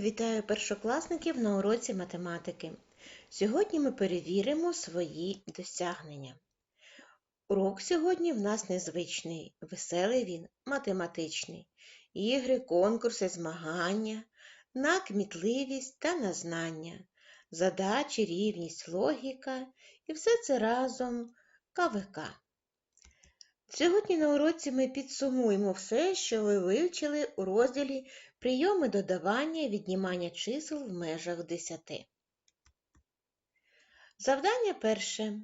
Вітаю першокласників на уроці математики. Сьогодні ми перевіримо свої досягнення. Урок сьогодні в нас незвичний, веселий він, математичний. Ігри, конкурси, змагання, на кмітливість та на знання, задачі, рівність, логіка і все це разом КВК. Сьогодні на уроці ми підсумуємо все, що ви вивчили у розділі Прийоми додавання і віднімання чисел в межах 10. Завдання перше.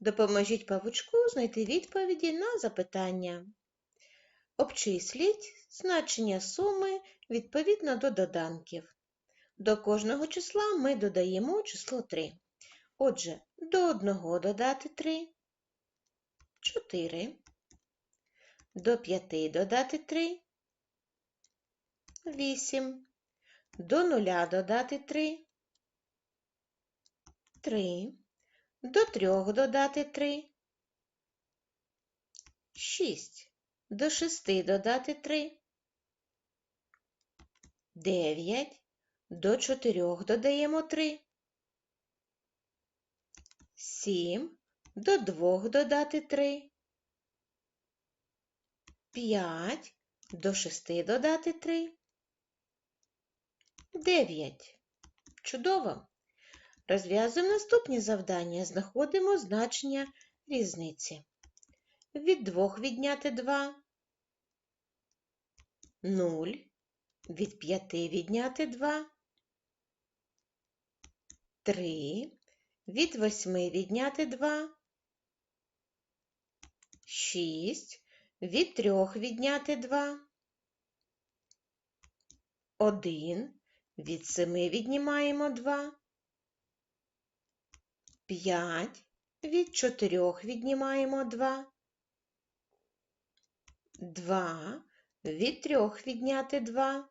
Допоможіть павучку знайти відповіді на запитання. Обчисліть значення суми відповідно до доданків. До кожного числа ми додаємо число 3. Отже, до 1 додати 3 4. До 5 додати 3 8. До нуля додати 3. 3. До 3 додати 3. 6. До 6 додати 3. 9. До 4 додаємо 3. 7. До 2 додати 3. 5. До 6 додати 3. 9. Чудово! Розв'язуємо наступні завдання. Знаходимо значення різниці. Від 2 відняти 2. 0. Від 5 відняти 2. 3. Від 8 відняти 2. 6. Від 3 відняти 2. 1. Від 7 віднімаємо 2. 5. Від 4 віднімаємо 2. 2. Від 3 відняти 2.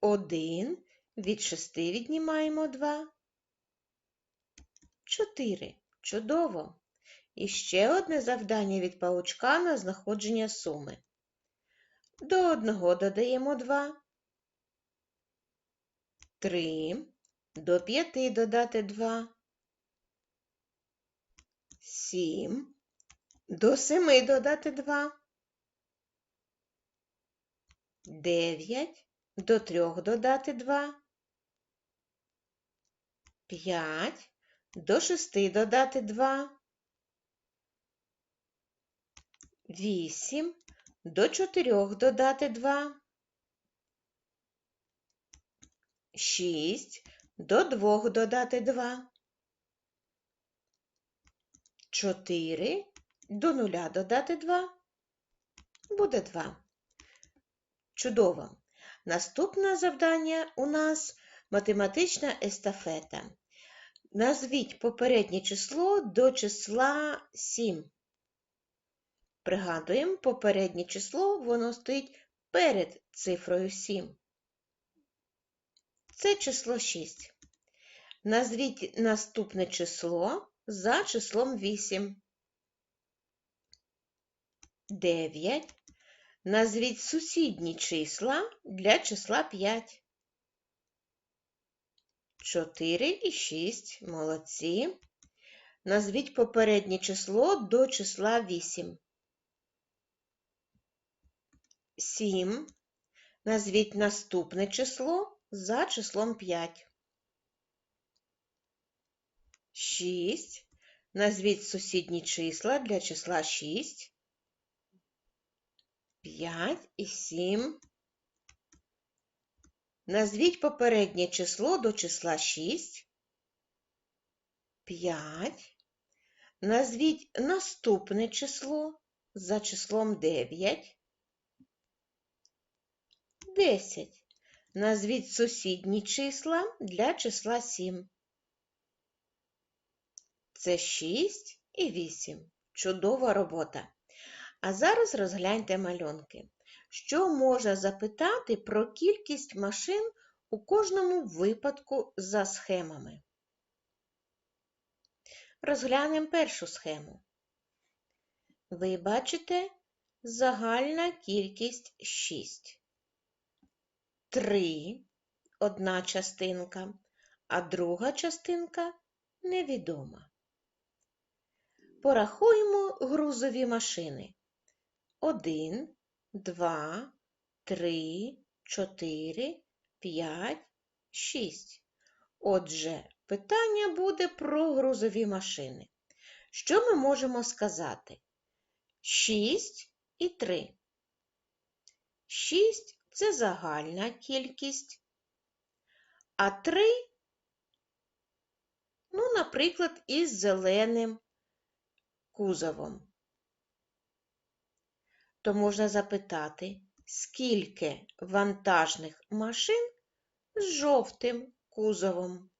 1. Від 6 віднімаємо 2. 4. Чудово! І ще одне завдання від паучка на знаходження суми. До 1 додаємо 2. 3. До 5 додати 2. 7. До 7 додати 2. 9. До 3 додати 2. 5. До 6 додати 2. 8. До 4 додати 2. 6. До 2 додати 2. 4. До 0 додати 2. Буде 2. Чудово! Наступне завдання у нас математична естафета. Назвіть попереднє число до числа 7. Пригадуємо, попереднє число воно стоїть перед цифрою 7. Це число 6. Назвіть наступне число за числом 8. 9. Назвіть сусідні числа для числа 5. 4 і 6. Молодці. Назвіть попереднє число до числа 8. 7. Назвіть наступне число за числом 5. 6. Назвіть сусідні числа для числа 6. 5 і 7. Назвіть попереднє число до числа 6. 5. Назвіть наступне число за числом 9. 10. Назвіть сусідні числа для числа 7. Це 6 і 8. Чудова робота. А зараз розгляньте малюнки. Що можна запитати про кількість машин у кожному випадку за схемами? Розглянемо першу схему. Ви бачите загальна кількість 6. 3 одна частинка, а друга частинка невідома. Порахуємо грузові машини. 1, 2, 3, 4, 5, 6. Отже, питання буде про грузові машини. Що ми можемо сказати? 6 і 3. 6 це загальна кількість, а 3, ну, наприклад, із зеленим кузовом. То можна запитати, скільки вантажних машин з жовтим кузовом.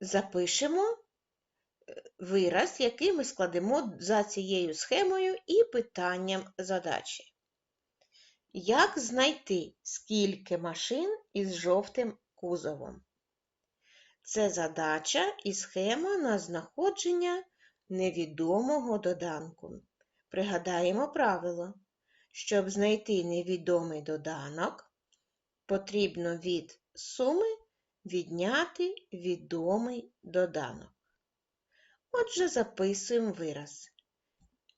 Запишемо вираз, який ми складемо за цією схемою і питанням задачі. Як знайти, скільки машин із жовтим кузовом? Це задача і схема на знаходження невідомого доданку. Пригадаємо правило. Щоб знайти невідомий доданок, потрібно від суми відняти відомий доданок. Отже, записуємо вираз.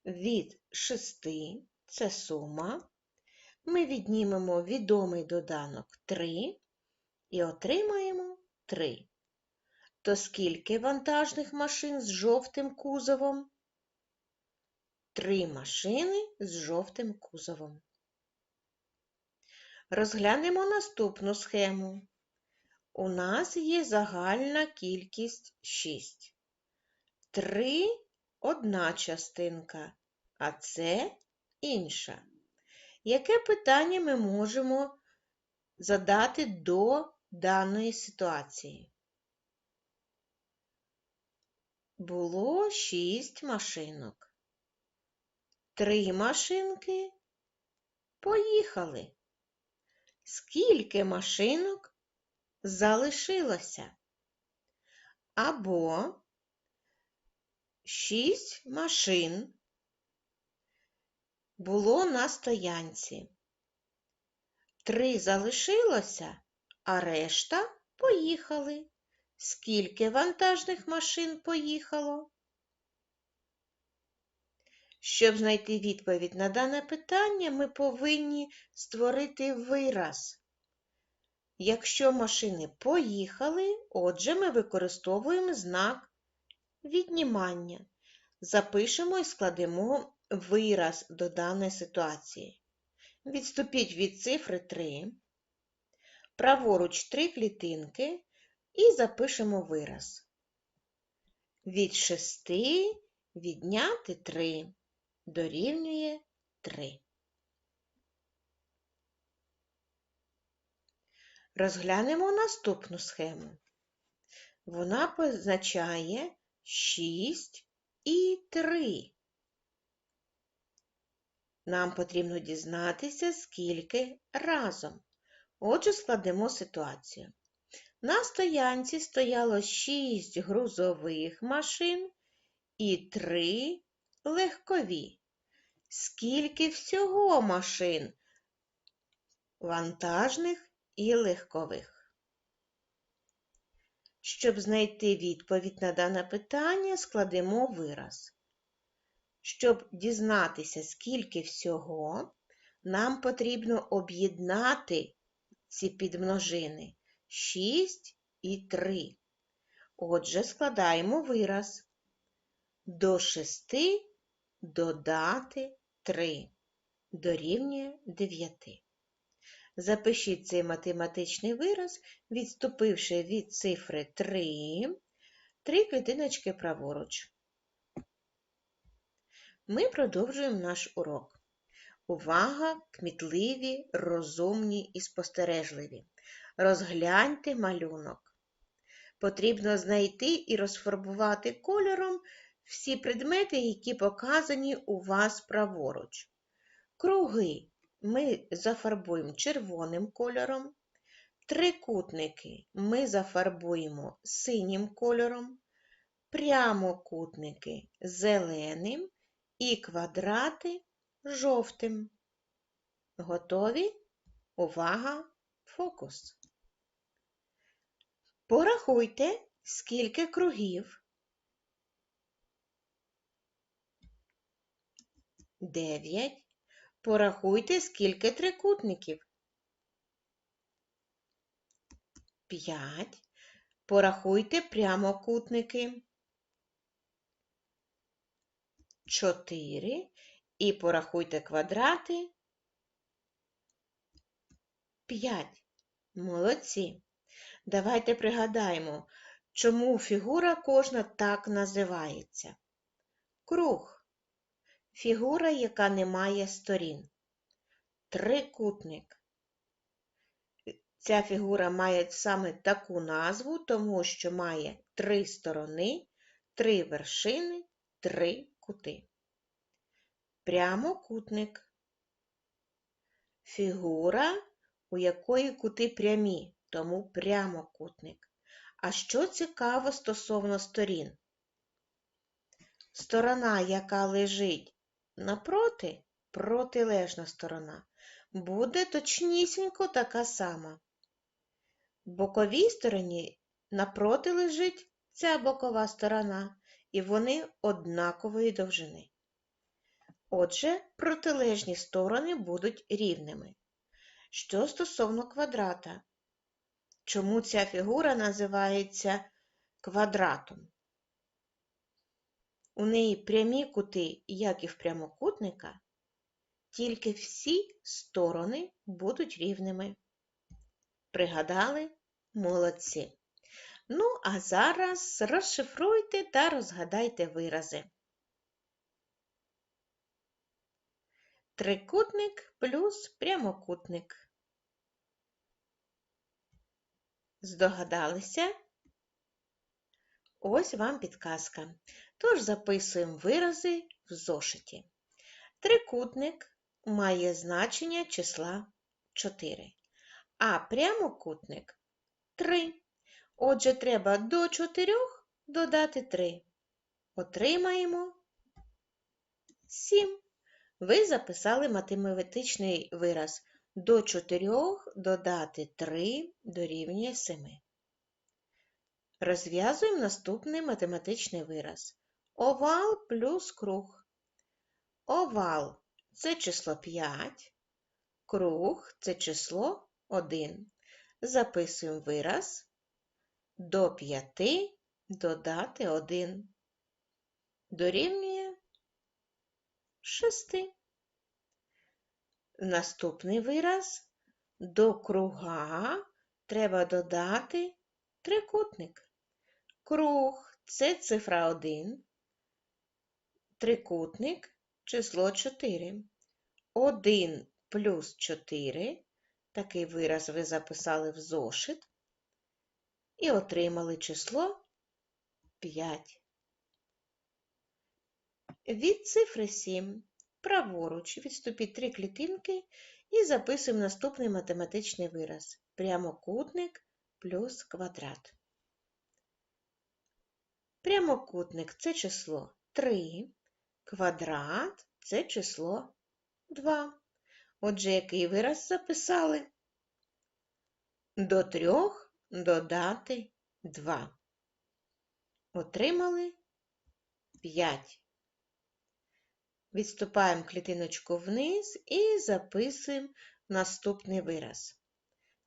Від 6 це сума. Ми віднімемо відомий доданок 3 і отримаємо 3. То скільки вантажних машин з жовтим кузовом? Три машини з жовтим кузовом. Розглянемо наступну схему. У нас є загальна кількість 6. 3 одна частинка, а це інша. Яке питання ми можемо задати до даної ситуації? Було 6 машинок. Три машинки поїхали. Скільки машинок залишилося? Або шість машин було на стоянці. Три залишилося, а решта поїхали. Скільки вантажних машин поїхало? Щоб знайти відповідь на дане питання, ми повинні створити вираз. Якщо машини поїхали, отже, ми використовуємо знак віднімання. Запишемо і складемо вираз до даної ситуації. Відступіть від цифри 3, праворуч 3 клітинки і запишемо вираз. Від 6 відняти 3 дорівнює 3. Розглянемо наступну схему. Вона позначає 6 і 3. Нам потрібно дізнатися, скільки разом. Отже, складемо ситуацію. На стоянці стояло 6 грузових машин і 3 легкові. Скільки всього машин вантажних і легкових? Щоб знайти відповідь на дане питання, складемо вираз. Щоб дізнатися, скільки всього, нам потрібно об'єднати ці підмножини 6 і 3. Отже, складаємо вираз. До 6 додати 3 дорівнює 9. Запишіть цей математичний вираз, відступивши від цифри 3, 3 клітиночки праворуч. Ми продовжуємо наш урок. Увага, кмітливі, розумні і спостережливі. Розгляньте малюнок. Потрібно знайти і розфарбувати кольором всі предмети, які показані у вас праворуч. Круги ми зафарбуємо червоним кольором, трикутники ми зафарбуємо синім кольором, прямокутники зеленим і квадрати жовтим. Готові? Увага! Фокус. Порахуйте, скільки кругів. Дев'ять. Порахуйте, скільки трикутників. П'ять. Порахуйте прямокутники. Чотири. І порахуйте квадрати. П'ять. Молодці. Давайте пригадаємо, чому фігура кожна так називається. Круг. Фігура, яка не має сторін. Трикутник. Ця фігура має саме таку назву, тому що має три сторони, три вершини, три кути. Прямокутник. Фігура, у якої кути прямі, тому прямокутник. А що цікаво стосовно сторін? Сторона, яка лежить напроти, протилежна сторона, буде точнісінько така сама. Боковій стороні напроти лежить ця бокова сторона, і вони однакової довжини. Отже, протилежні сторони будуть рівними. Що стосовно квадрата, чому ця фігура називається квадратом? У неї прямі кути, як і в прямокутника, тільки всі сторони будуть рівними. Пригадали? Молодці. Ну, а зараз розшифруйте та розгадайте вирази. Трикутник плюс прямокутник. Здогадалися? Ось вам підказка. Тож записуємо вирази в зошиті. Трикутник має значення числа 4, а прямокутник 3. Отже, треба до 4 додати 3. Отримаємо 7. Ви записали математичний вираз. До 4 додати 3 дорівнює 7. Розв'язуємо наступний математичний вираз. Овал плюс круг. Овал це число 5, круг це число 1. Записуємо вираз. До 5 додати 1. Дорівнює 6. Наступний вираз. До круга треба додати трикутник. Круг це цифра 1, трикутник число 4. 1 плюс 4. Такий вираз ви записали в зошит і отримали число 5. Від цифри 7 праворуч відступіть три клітинки і записуємо наступний математичний вираз. Прямокутник плюс квадрат. Прямокутник це число 3, квадрат це число 2. Отже, який вираз записали? До 3 додати 2. Отримали 5. Відступаємо клітиночку вниз і записуємо наступний вираз.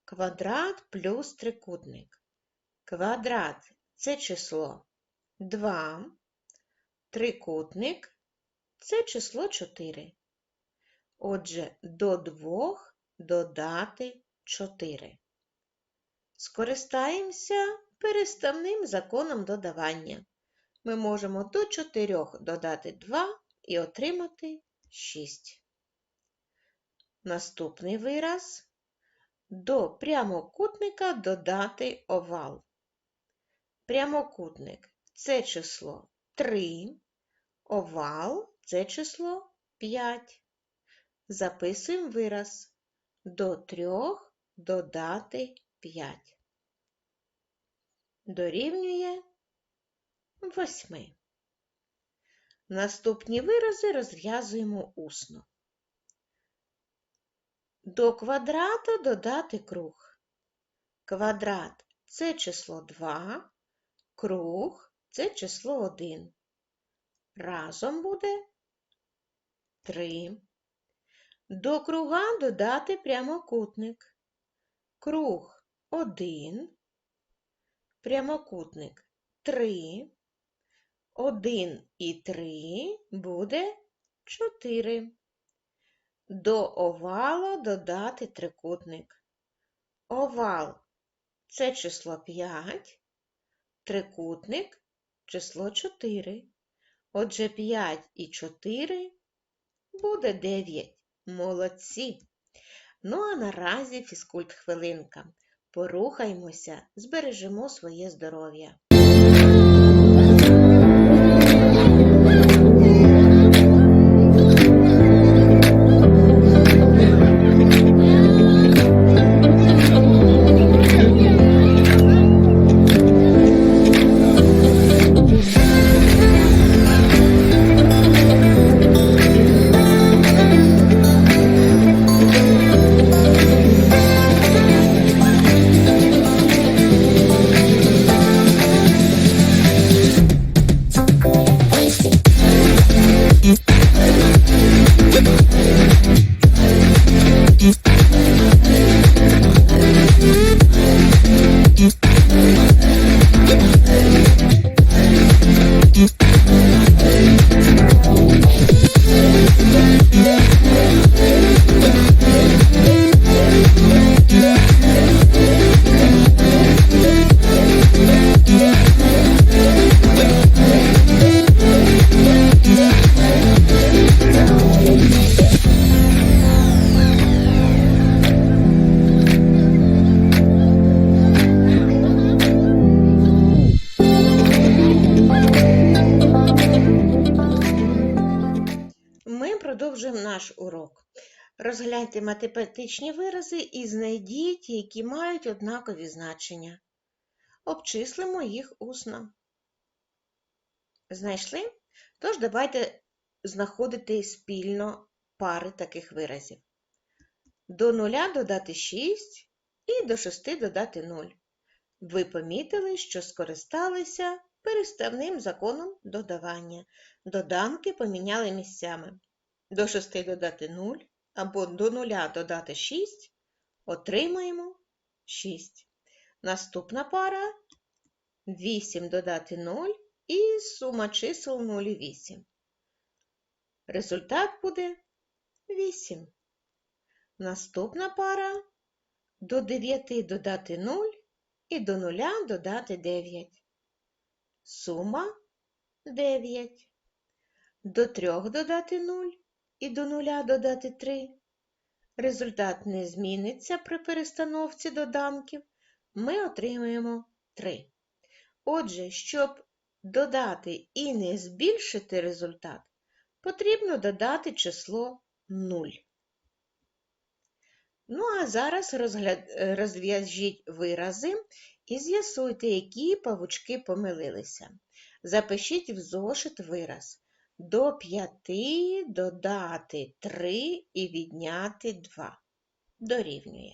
Квадрат плюс трикутник. Квадрат це число 2, трикутник це число 4. Отже, до 2 додати 4. Скористаємося переставним законом додавання. Ми можемо до 4 додати 2 і отримати 6. Наступний вираз до прямокутника додати овал. Прямокутник це число 3, овал це число 5. Записуємо вираз до 3 додати 5. Дорівнює 8. Наступні вирази розв'язуємо усно. До квадрату додати круг. Квадрат це число 2, круг це число 1. Разом буде 3. До круга додати прямокутник. Круг 1, прямокутник 3, 1 і 3 буде 4. До овала додати трикутник. Овал це число 5, трикутник число 4. Отже, 5 і 4 буде 9. Молодці! Ну а наразі фізкульт хвилинка. Порухаймося, збережемо своє здоров'я. Математичні вирази і знайдіть, які мають однакові значення. Обчислимо їх усно. Знайшли? Тож давайте знаходити спільно пари таких виразів. До нуля додати 6 і до 6 додати 0. Ви помітили, що скористалися переставним законом додавання. Доданки поміняли місцями. До 6 додати 0 або до 0 додати 6 отримаємо 6. Наступна пара 8 додати 0 і сума чисел 0 і 8. Результат буде 8. Наступна пара до 9 додати 0 і до 0 додати 9. Сума 9. До 3 додати 0 і до 0 додати 3. Результат не зміниться при перестановці доданків. Ми отримаємо 3. Отже, щоб додати і не збільшити результат, потрібно додати число 0. Ну, а зараз розв'яжіть вирази і з'ясуйте, які павучки помилилися. Запишіть в зошит вираз. До 5 додати 3 і відняти 2. Дорівнює.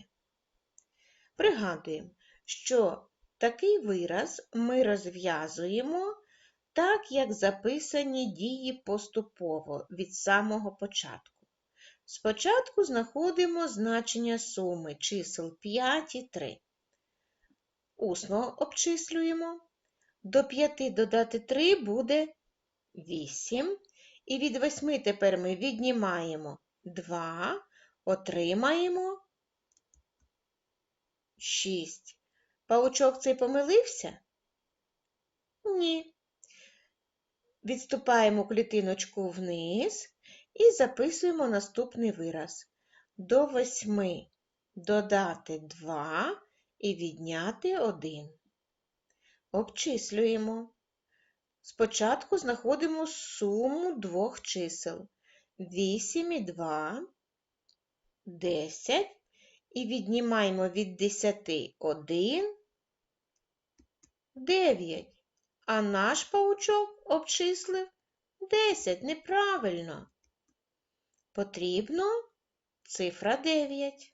Пригадуємо, що такий вираз ми розв'язуємо так, як записані дії поступово від самого початку. Спочатку знаходимо значення суми чисел 5 і 3. Усно обчислюємо. До 5 додати 3 буде 8. І від 8 тепер ми віднімаємо 2, отримаємо 6. Паучок цей помилився? Ні. Відступаємо клітиночку вниз і записуємо наступний вираз. До 8 додати 2 і відняти 1. Обчислюємо. Спочатку знаходимо суму двох чисел 8 і 2, 10 і віднімаємо від 10 1, 9. А наш паучок обчислив 10 неправильно. Потрібно цифра 9.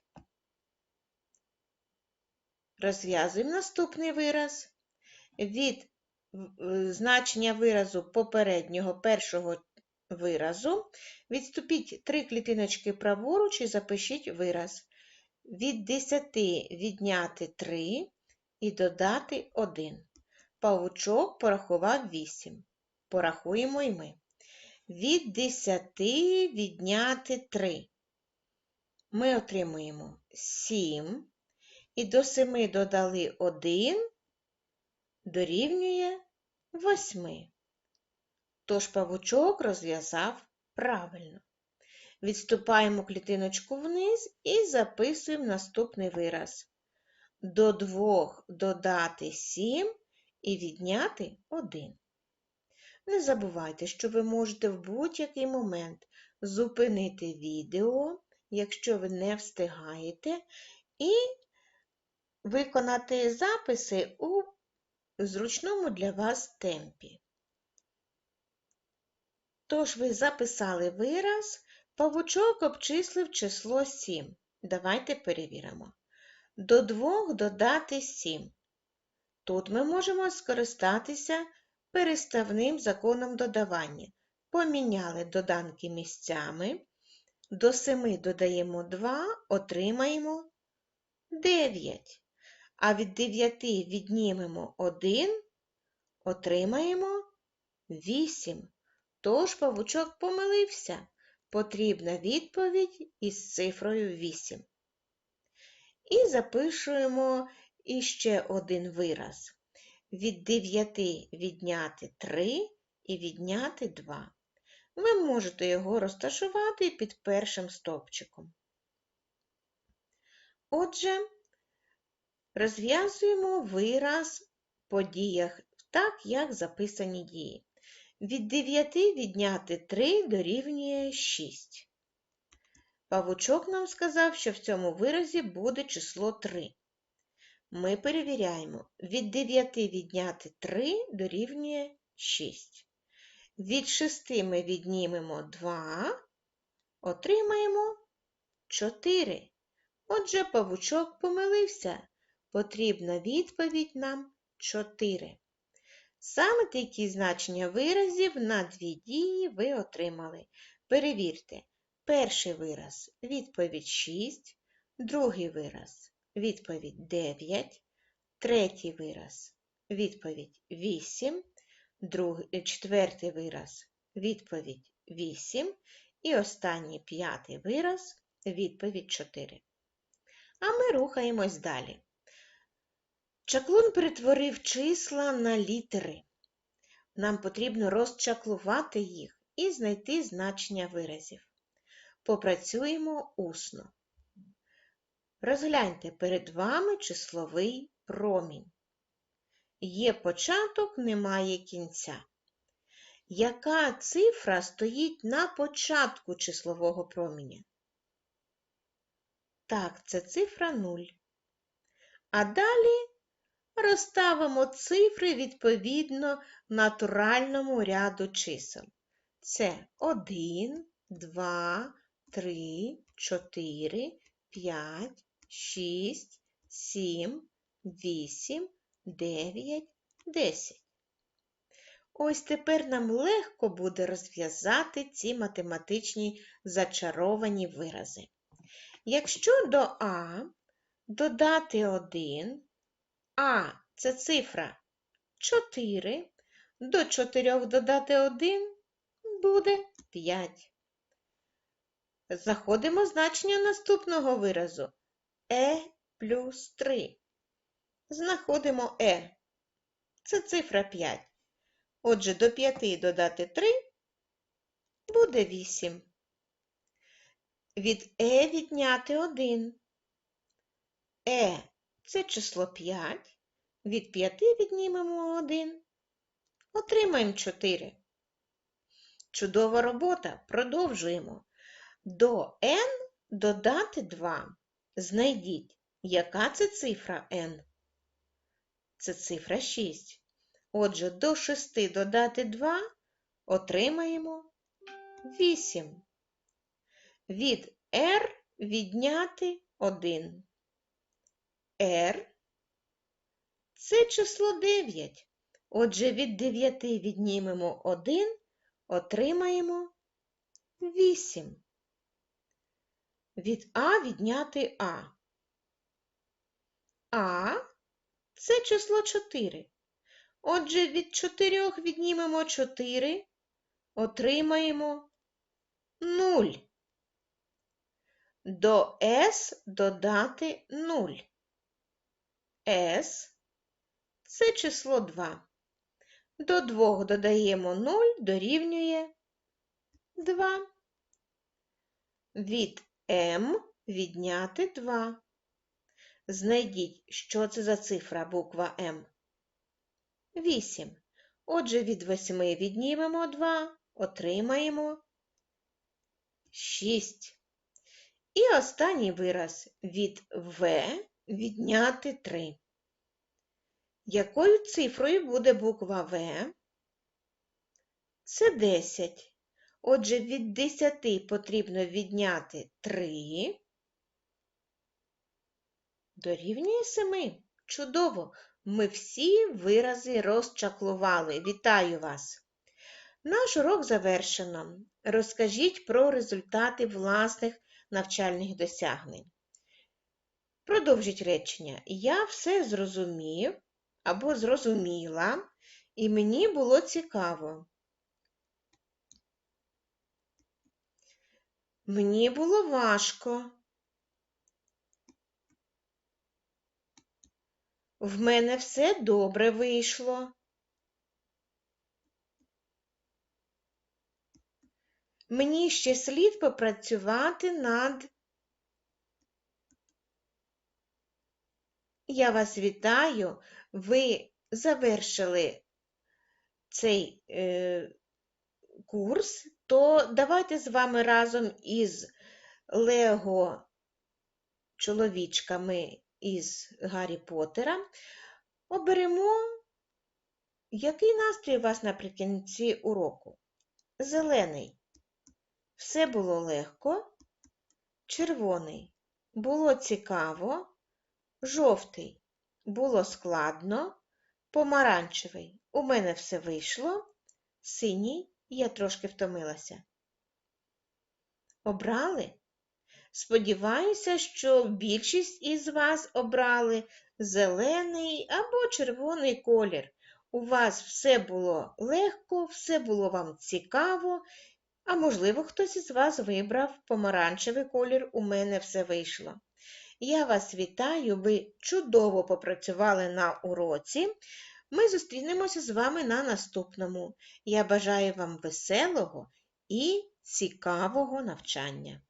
Розв'язуємо наступний вираз. Від значення виразу попереднього першого виразу відступіть три клітиночки праворуч і запишіть вираз. Від 10 відняти 3 і додати 1. Павучок порахував 8. Порахуємо і ми. Від 10 відняти 3. Ми отримуємо 7. І до 7 додали 1 дорівнює 8. Тож павучок розв'язав правильно. Відступаємо клітиночку вниз і записуємо наступний вираз. До 2 додати 7 і відняти 1. Не забувайте, що ви можете в будь-який момент зупинити відео, якщо ви не встигаєте, і виконати записи у зручному для вас темпі. Тож ви записали вираз, павучок обчислив число 7. Давайте перевіримо. До 2 додати 7. Тут ми можемо скористатися переставним законом додавання. Поміняли доданки місцями. До 7 додаємо 2, отримаємо 9. А від 9 віднімемо 1, отримаємо 8. Тож павучок помилився. Потрібна відповідь із цифрою 8. І запишуємо іще один вираз. Від 9 відняти 3 і відняти 2. Ви можете його розташувати під першим стовпчиком. Отже, розв'язуємо вираз по діях так, як записані дії. Від 9 відняти 3 дорівнює 6. Павучок нам сказав, що в цьому виразі буде число 3. Ми перевіряємо. Від 9 відняти 3 дорівнює 6. Від 6 ми віднімемо 2, отримаємо 4. Отже, павучок помилився. Потрібна відповідь нам 4. Саме такі значення виразів на дві дії ви отримали. Перевірте, перший вираз відповідь 6, другий вираз відповідь 9, третій вираз відповідь 8, другий, четвертий вираз відповідь 8 і останній п'ятий вираз відповідь 4. А ми рухаємось далі. Чаклун перетворив числа на літери. Нам потрібно розчаклувати їх і знайти значення виразів. Попрацюємо усно. Розгляньте перед вами числовий промінь. Є початок, немає кінця. Яка цифра стоїть на початку числового проміня? Так, це цифра 0. А далі розставимо цифри відповідно натуральному ряду чисел. Це 1, 2, 3, 4, 5, 6, 7, 8, 9, 10. Ось тепер нам легко буде розв'язати ці математичні зачаровані вирази. Якщо до А додати 1, А це цифра 4, до 4 додати 1 буде 5. Заходимо значення наступного виразу Е плюс 3. Знаходимо Е. Це цифра 5. Отже, до 5 додати 3 буде 8. Від Е відняти 1. Е це число 5. Від 5 віднімемо 1. Отримаємо 4. Чудова робота. Продовжуємо. До n додати 2. Знайдіть, яка це цифра n? Це цифра 6. Отже, до 6 додати 2 отримаємо 8. Від r відняти 1. R – це число 9. Отже, від 9 віднімемо 1, отримаємо 8. Від А відняти А. А – це число 4. Отже, від 4 віднімемо 4, отримаємо 0. До С додати 0. С – це число 2. До 2 додаємо 0, дорівнює 2. Від М відняти 2. Знайдіть, що це за цифра буква М. 8. Отже, від 8 віднімемо 2, отримаємо 6. І останній вираз від В відняти 3. Якою цифрою буде буква В? Це 10. Отже, від 10 потрібно відняти 3. Дорівнює 7. Чудово! Ми всі вирази розчаклували. Вітаю вас! Наш урок завершено. Розкажіть про результати власних навчальних досягнень. Продовжіть речення. Я все зрозумів або зрозуміла, і мені було цікаво. Мені було важко. В мене все добре вийшло. Мені ще слід попрацювати над. Я вас вітаю. Ви завершили цей е, курс, то давайте з вами разом із Лего чоловічками із Гаррі Поттера оберемо, який настрій у вас наприкінці уроку. Зелений. Все було легко. Червоний. Було цікаво. Жовтий. Було складно. Помаранчевий. У мене все вийшло. Синій. Я трошки втомилася. Обрали? Сподіваюся, що більшість із вас обрали зелений або червоний колір. У вас все було легко, все було вам цікаво, а можливо, хтось із вас вибрав помаранчевий колір, у мене все вийшло. Я вас вітаю, ви чудово попрацювали на уроці. Ми зустрінемося з вами на наступному. Я бажаю вам веселого і цікавого навчання.